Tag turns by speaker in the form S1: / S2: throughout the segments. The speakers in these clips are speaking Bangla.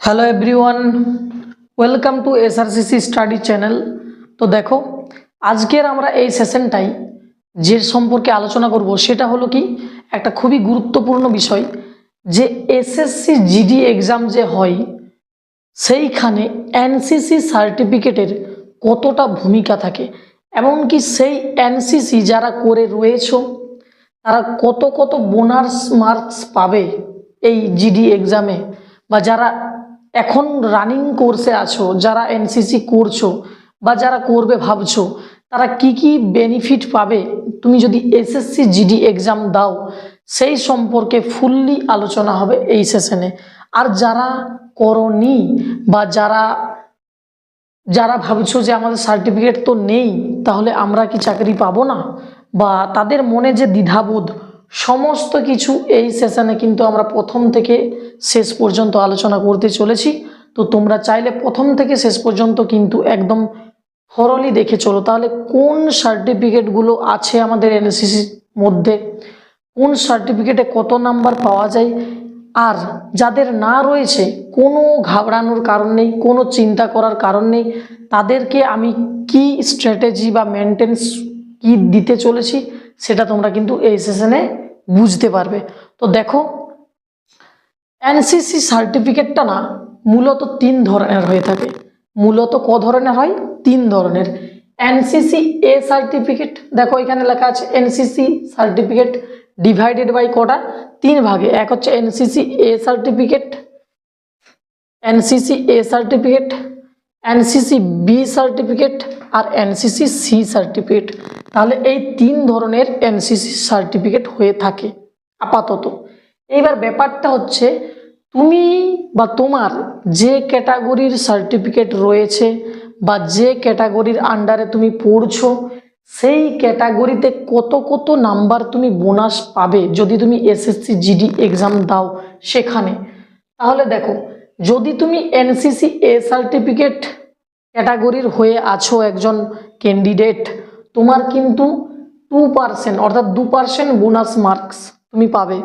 S1: Hello everyone welcome to SRCC study channel তো দেখো, আজকের আমরা এই সেশনটাই যে সম্পর্কে আলোচনা করব, সেটা হলো কি, একটা খুবই গুরুত্বপূর্ণ বিষয় যে এসএসসি জিডি এক্সাম যে হয়, সেইখানে এনসিসি সার্টিফিকেটের কতটা ভূমিকা থাকে, এমনকি সেই এনসিসি যারা করে রয়েছো, তারা কত কত বোনাস মার্কস পাবে এই জিডি এক্সামে বা যারা এখন রানিং কোর্সে আছো, যারা এনসিসি করছ বা যারা করবে ভাবছ, তারা কি কি বেনিফিট পাবে? তুমি যদি এসএসসি জিডি এক্সাম দাও, সেই সম্পর্কে ফুললি আলোচনা হবে এই সেশনে আর যারা করনি বা যারা যারা ভাবছ যে আমাদের সার্টিফিকেট তো নেই, তাহলে আমরা কি চাকরি পাবো না? বা তাদের মনে যে দ্বিধাবোধ সমস্ত কিছু এই সেশানে কিন্তু আমরা প্রথম থেকে শেষ পর্যন্ত আলোচনা করতে চলেছি। তো তোমরা চাইলে প্রথম থেকে শেষ পর্যন্ত কিন্তু একদম থরলি দেখে চলো। তাহলে কোন সার্টিফিকেটগুলো আছে আমাদের এনএসিসির মধ্যে? কোন সার্টিফিকেটে কত নাম্বার পাওয়া যায়? আর যাদের না রয়েছে, কোনো ঘাবড়ানোর কারণ নেই, কোনো চিন্তা করার কারণ নেই, তাদেরকে আমি কি স্ট্র্যাটেজি বা মেনটেন্স কি দিতে চলেছি, সেটা তোমরা কিন্তু এই সেশনে বুঝতে পারবে। তো দেখো এনসিসি সার্টিফিকেটটা না মূলত তিন ধরনের হয়ে থাকে। মূলত ক ধরনের হয়? তিন ধরনের। এনসিসি এ সার্টিফিকেট দেখো এখানে লেখা আছে এনসিসি সার্টিফিকেট ডিভাইডেড বাই কটা? তিন ভাগে। এক হচ্ছে NCC A certificate NCC A certificate NCC B certificate R NCC C certificate তাহলে এই তিন ধরনের এনসিসি সার্টিফিকেট হয়ে থাকে, আপাতত। এইবার ব্যাপারটা হচ্ছে, তুমি বা তোমার যে ক্যাটাগরির সার্টিফিকেট রয়েছে বা যে ক্যাটাগরির আন্ডারে তুমি পড়ছো, সেই ক্যাটাগরিতে কত কত নাম্বার তুমি বোনাস পাবে যদি তুমি এসএসসি জিডি এক্সাম দাও সেখানে? তাহলে দেখো, যদি তুমি এনসিসি এ সার্টিফিকেট ক্যাটাগরির হয়ে আছো একজন ক্যান্ডিডেট তোমার কিন্তু টু পার্সেন্ট অর্থাৎ দু পার্সেন্ট বোনাস মার্কস তুমি পাবে।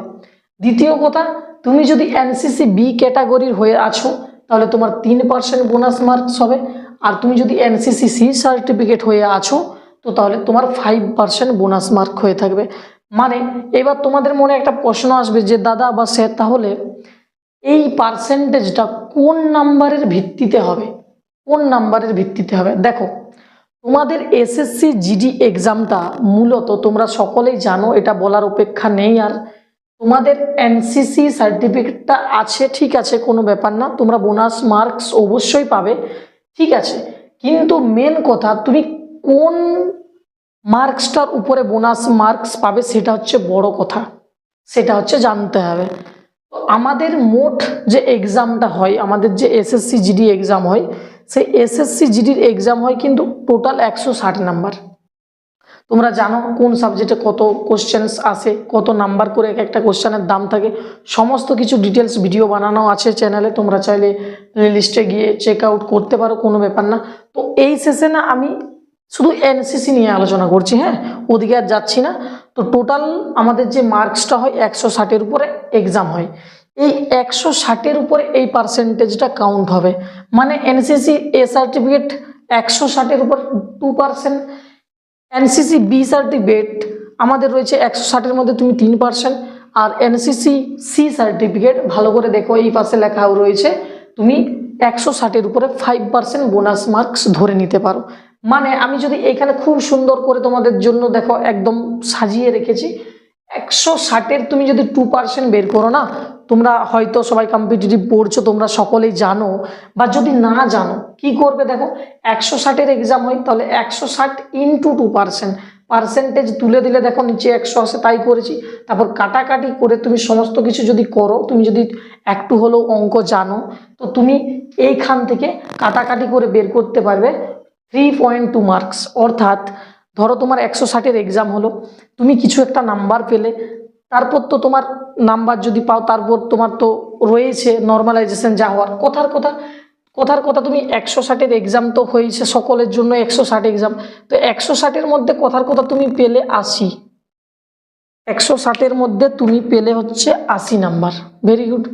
S1: দ্বিতীয় কথা, তুমি যদি এনসিসি বি ক্যাটাগরির হয়ে আছো, তাহলে তোমার তিন পার্সেন্ট বোনাস মার্কস হবে। আর তুমি যদি এনসিসি সি সার্টিফিকেট হয়ে আছো, তো তাহলে তোমার ফাইভ পার্সেন্ট বোনাস মার্ক হয়ে থাকবে। মানে এবার তোমাদের মনে একটা প্রশ্ন আসবে যে, দাদা বা স্যার, তাহলে এই পার্সেন্টেজটা কোন নাম্বারের ভিত্তিতে হবে? কোন নাম্বারের ভিত্তিতে হবে? দেখো তোমাদের এসএসসি জিডি এক্সামটা মূলত তোমরা সকলেই জানো, এটা বলার অপেক্ষা নেই আর তোমাদের এনসিসি সার্টিফিকেটটা আছে, ঠিক আছে, কোনো ব্যাপার না, তোমরা বোনাস মার্কস অবশ্যই পাবে, ঠিক আছে, কিন্তু মেন কথা, তুমি কোন মার্কসটার উপরে বোনাস মার্কস পাবে সেটা হচ্ছে বড় কথা, সেটা হচ্ছে জানতে হবে। আমাদের মোট যে এক্সামটা হয়, আমাদের যে এসএসসি জিডি এক্সাম হয় সেই এসএসসি জিডির এক্সাম হয় কিন্তু টোটাল একশো ষাট নাম্বার তোমরা জানো কোন সাবজেক্টে কত কোশ্চেন্স আসে, কত নাম্বার করে এক একটা কোশ্চেনের দাম থাকে। সমস্ত কিছু ডিটেলস ভিডিও বানানো আছে চ্যানেলে তোমরা চাইলে লিস্টে গিয়ে চেক আউট করতে পারো, কোনো ব্যাপার না। তো এই সেশনে আমি শুধু এনসিসি নিয়ে আলোচনা করছি হ্যাঁ? ওদিকে আর যাচ্ছি না। তো টোটাল আমাদের যে মার্কসটা হয় একশো ষাটের উপরে এক্সাম হয়। এই একশো ষাটের উপরে এই পার্সেন্টেজটা কাউন্ট হবে। মানে এনসিসি এ সার্টিফিকেট একশো ষাটের উপর two percent NCC B certificate আমাদের রয়েছে একশো ষাটের মধ্যে তুমি তিন পার্সেন্ট আর এনসিসি সি সার্টিফিকেট ভালো করে দেখো, এই পাশে লেখাও রয়েছে, তুমি একশো ষাটের উপরে ফাইভ পার্সেন্ট বোনাস মার্কস ধরে নিতে পারো। মানে আমি যদি এখানে খুব সুন্দর করে তোমাদের জন্য দেখো একদম সাজিয়ে রেখেছি, একশো ষাটের তুমি যদি টু পার্সেন্ট বের করো না তোমরা হয়তো সবাই কম্পিটিটিভ পড়ছো, তোমরা সকলেই জানো, বা যদি না জানো, কি করবে দেখো? একশো ষাটের এক্সাম হয়, তাহলে একশো ষাট ইন্টু টু পার্সেন্ট পার্সেন্টেজ তুলে দিলে দেখো, নিচে একশো আসে তাই করেছি। তারপর কাটাকাটি করে তুমি সমস্ত কিছু যদি করো, তুমি যদি একটু হলেও অঙ্ক জানো, তো তুমি এইখান থেকে কাটাকাটি করে বের করতে পারবে থ্রি পয়েন্ট টু মার্কস অর্থাৎ ধরো তোমার একশো ষাটের এক্সাম হলো, তুমি কিছু একটা নাম্বার পেলে তারপর তো তোমার নাম্বার যদি পাও, তারপর তোমার তো রয়েছে নর্মালাইজেশন যা হওয়ার। কথার কথা কথার কথা তুমি একশো ষাটের এক্সাম তো হয়েছে সকলের জন্য একশো ষাট এক্সাম তো একশো ষাটের মধ্যে কথার কথা তুমি পেলে আশি। একশো ষাটের মধ্যে তুমি পেলে হচ্ছে আশি নাম্বার। ভেরি গুড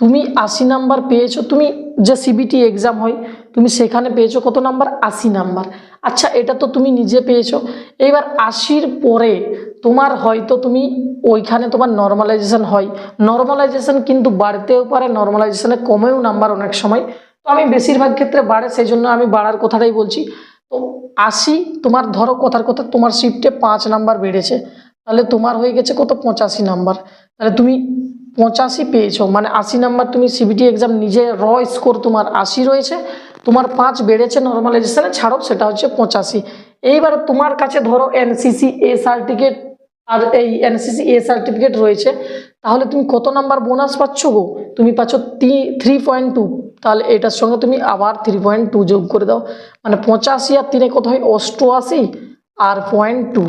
S1: তুমি আশি নাম্বার পেয়েছ। তুমি যে সিবিটি এক্সাম হয় তুমি সেখানে পেয়েছ কত নাম্বার? আশি নাম্বার। আচ্ছা এটা তো তুমি নিজে পেয়েছ। এইবার আশির পরে তোমার হয়তো তুমি ওইখানে তোমার নর্মালাইজেশন হয়। নর্মালাইজেশন কিন্তু বাড়তেও পারে নর্মালাইজেশনে কমেও নাম্বার অনেক সময়। তো আমি বেশিরভাগ ক্ষেত্রে বাড়ে সেই জন্য আমি বাড়ার কথাটাই বলছি। তো আশি, তোমার ধরো কথার কথা, তোমার শিফটে পাঁচ নাম্বার বেড়েছে। তাহলে তোমার হয়ে গেছে কত? পঁচাশি নাম্বার। তাহলে তুমি পঁচাশি পেয়েছ। মানে আশি নাম্বার তুমি সিবিটি এক্সাম নিজে র স্কোর তোমার আশি রয়েছে। তোমার পাঁচ বেড়েছে নর্মালাইজেশনে ছাড়ো, সেটা হচ্ছে পঁচাশি। এইবার তোমার কাছে ধরো এনসিসি এ সার্টিফিকেট আর এই এনসিসি এ সার্টিফিকেট রয়েছে, তাহলে তুমি কত নাম্বার বোনাস পাচ্ছ গো? তুমি পাচ্ছ থ্রি পয়েন্ট টু তাহলে এটার সঙ্গে তুমি আবার থ্রি পয়েন্ট টু যোগ করে দাও। মানে পঁচাশি আর তিনে কত হয় অষ্টআশি আর পয়েন্ট টু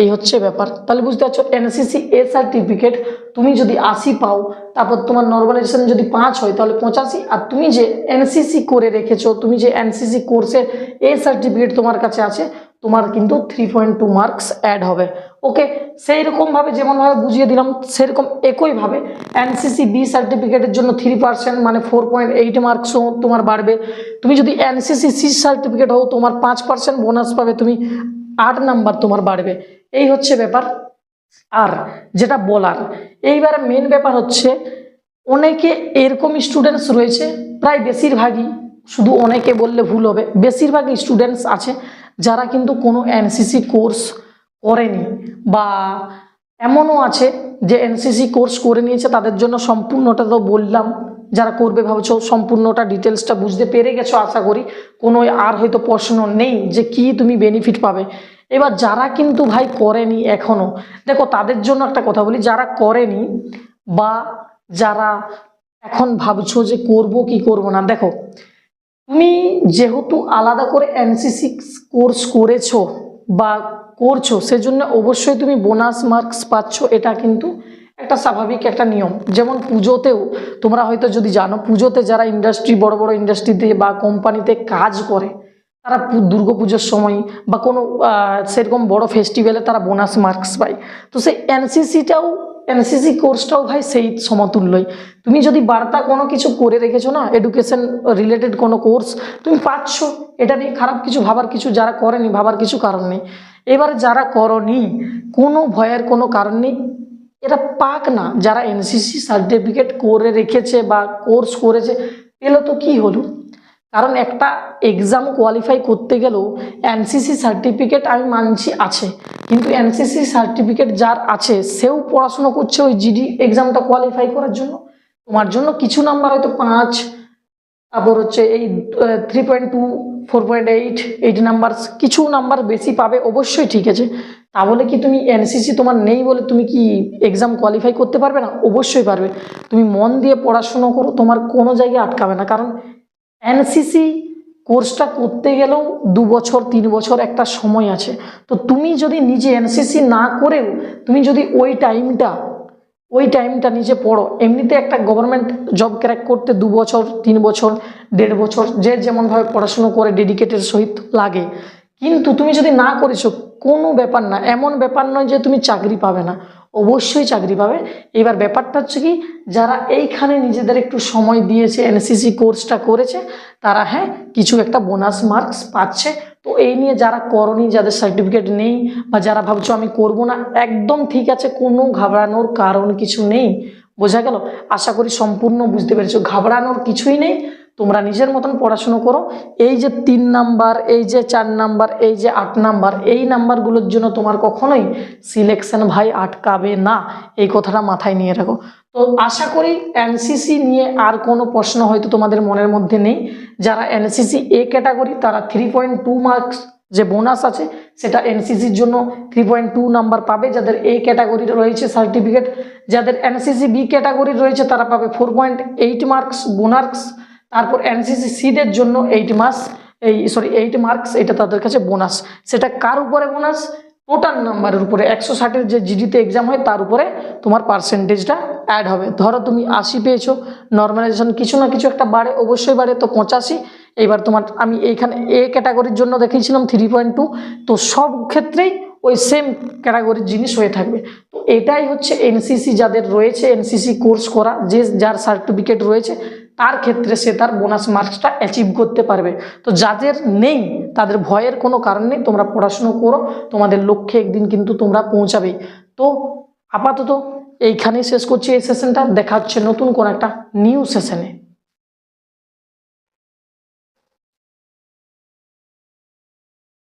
S1: এই হচ্ছে ব্যাপার। তাহলে বুঝতে পারছ এনসিসি এ সার্টিফিকেট তুমি যদি আশি পাও, তারপর তোমার নর্মালাইজেশন যদি পাঁচ হয়, তাহলে পঁচাশি। আর তুমি যে এনসিসি করে রেখেছো, তুমি যে এনসিসি কোর্সের এ সার্টিফিকেট তোমার কাছে আছে, তোমার কিন্তু three point two marks add হবে। ওকে সেই রকমভাবে যেমনভাবে বুঝিয়ে দিলাম, সেরকম একইভাবে এনসিসি বি সার্টিফিকেটের জন্য থ্রি পার্সেন্ট মানে ফোর পয়েন্ট এইট মার্কসও তোমার বাড়বে। তুমি যদি এনসিসি সি সার্টিফিকেট হও, তোমার পাঁচ পার্সেন্ট বোনাস পাবে, তুমি আট নাম্বার তোমার বাড়বে। এই হচ্ছে ব্যাপার আর যেটা বলার, এইবার মেন ব্যাপার হচ্ছে অনেকে এরকম স্টুডেন্টস রয়েছে, প্রায় বেশিরভাগই শুধু অনেকে বললে ভুল হবে, বেশিরভাগই স্টুডেন্টস আছে যারা কিন্তু কোনো এনসিসি কোর্স করেনি বা এমনও আছে যে এনসিসি কোর্স করে নিয়েছে, তাদের জন্য সম্পূর্ণটা তো বললাম, যারা করবে ভাবছ সম্পূর্ণটা ডিটেলসটা বুঝতে পেরে গেছো, আশা করি কোনো আর হয়তো প্রশ্ন নেই যে কি তুমি বেনিফিট পাবে। এবার যারা কিন্তু ভাই করেনি এখনও, দেখো তাদের জন্য একটা কথা বলি, যারা করেনি বা যারা এখন ভাবছ যে করব কি করব না, দেখো তুমি যেহেতু আলাদা করে এনসিসি কোর্স করেছ বা করছ, সেজন্য অবশ্যই তুমি বোনাস মার্কস পাচ্ছ, এটা কিন্তু একটা স্বাভাবিক একটা নিয়ম। যেমন পুজোতেও তোমরা হয়তো যদি জানো, পুজোতে যারা ইন্ডাস্ট্রি বড় বড় ইন্ডাস্ট্রিতে বা কোম্পানিতে কাজ করে তারা দুর্গাপুজোর সময় বা কোনো সেরকম বড় ফেস্টিভ্যালে তারা বোনাস মার্কস পায়। তো সেই এনসিসিটাও এনসিসি কোর্সটাও ভাই সেই সমতুল্যই। তুমি যদি বার্তা কোনো কিছু করে রেখেছো না এডুকেশন রিলেটেড কোনো কোর্স তুমি পাচ্ছ। এটা নিয়ে খারাপ কিছু ভাবার কিছু যারা করেনি, ভাবার কিছু কারণ নেই। এবার যারা করনি, কোনো ভয়ের কোনো কারণ নেই। এটা পাক না। যারা এনসিসি সার্টিফিকেট করে রেখেছে বা কোর্স করেছে, পেল তো কি হলো? কারণ একটা এক্সাম কোয়ালিফাই করতে গেলেও এনসিসি সার্টিফিকেট আমি মানছি আছে। কিন্তু এনসিসি সার্টিফিকেট যার আছে, সেও পড়াশুনো করছে ওই জিডি এক্সামটা কোয়ালিফাই করার জন্য। তোমার জন্য কিছু নাম্বার হয়তো পাঁচ, তারপর হচ্ছে এই three point two four point eight eight number কিছু নাম্বার বেশি পাবে, অবশ্যই ঠিক আছে। তা বলে কি তুমি এনসিসি তোমার নেই বলে তুমি কি এক্সাম কোয়ালিফাই করতে পারবে না? অবশ্যই পারবে। তুমি মন দিয়ে পড়াশুনো করো, তোমার কোনো জায়গায় আটকাবে না। কারণ এনসিসি কোর্সটা করতে গেলেও দু বছর, তিন বছর একটা সময় আছে। তো তুমি যদি নিজে এনসিসি না করেও, তুমি যদি ওই টাইমটা ওই টাইমটা নিজে পড়ো, এমনিতে একটা গভর্নমেন্ট জব ক্র্যাক করতে দু বছর, তিন বছর, দেড় বছর, যে যেমনভাবে পড়াশুনো করে ডেডিকেটের সহিত লাগে। কিন্তু তুমি যদি না করেছ, কোনো ব্যাপার না। এমন ব্যাপার নয় যে তুমি চাকরি পাবে না। অবশ্যই চাকরি পাবে এবার ব্যাপারটা হচ্ছে কি, যারা এইখানে নিজেদের একটু সময় দিয়েছে এনসিসি কোর্সটা করেছে, তারা হ্যাঁ কিছু একটা বোনাস মার্কস পাচ্ছে। তো এই নিয়ে যারা করনি, যাদের সার্টিফিকেট নেই বা যারা ভাবছ আমি করব না, একদম ঠিক আছে, কোনো ঘাবড়ানোর কারণ কিছু নেই। বোঝা গেল? আশা করি সম্পূর্ণ বুঝতে পেরেছ। ঘাবড়ানোর কিছুই নেই। তোমরা নিজের মতন পড়াশুনো করো। এই যে তিন নাম্বার, এই যে চার নাম্বার, এই যে আট নাম্বার, এই নাম্বারগুলোর জন্য তোমার কখনোই সিলেকশন ভাই আটকাবে না। এই কথাটা মাথায় নিয়ে রাখো। তো আশা করি এনসিসি নিয়ে আর কোনো প্রশ্ন হয়তো তোমাদের মনের মধ্যে নেই। যারা এনসিসি এ ক্যাটাগরি তারা থ্রি পয়েন্ট টু মার্কস যে বোনাস আছে, সেটা এনসিসির জন্য থ্রি পয়েন্ট টু নাম্বার পাবে। যাদের এ ক্যাটাগরির রয়েছে সার্টিফিকেট যাদের এনসিসি বি ক্যাটাগরির রয়েছে, তারা পাবে ফোর পয়েন্ট এইট মার্কস বোনার্কস তারপর এনসিসি সিদের জন্য এইট মাস এই সরি এইট মার্কস এটা তাদের কাছে বোনাস সেটা কার উপরে বোনাস টোটাল নাম্বারের উপরে। একশো ষাটের যে জিডিতে এক্সাম হয়, তার উপরে তোমার পার্সেন্টেজটা অ্যাড হবে। ধরো তুমি আশি পেয়েছ নর্মালাইজেশন কিছু না কিছু একটা বাড়ে, অবশ্যই বাড়ে। তো পঁচাশি, এইবার তোমার আমি এইখানে এ ক্যাটাগরির জন্য দেখিয়েছিলাম থ্রি পয়েন্ট টু তো সব ক্ষেত্রেই ওই সেম ক্যাটাগরির জিনিস হয়ে থাকবে। তো এটাই হচ্ছে এনসিসি যাদের রয়েছে এনসিসি কোর্স করা, যে যার সার্টিফিকেট রয়েছে তার ক্ষেত্রে সে তার বোনাস মার্কসটা অ্যাচিভ করতে পারবে। তো যাদের নেই, তাদের ভয়ের কোনো কারণ নেই, তোমরা পড়াশুনো করো, তোমাদের লক্ষ্যে একদিন কিন্তু তোমরা পৌঁছাবে। তো আপাতত এইখানেই শেষ করছি এই সেশনটা দেখা হচ্ছে নতুন কোনো একটা নিউ সেশনে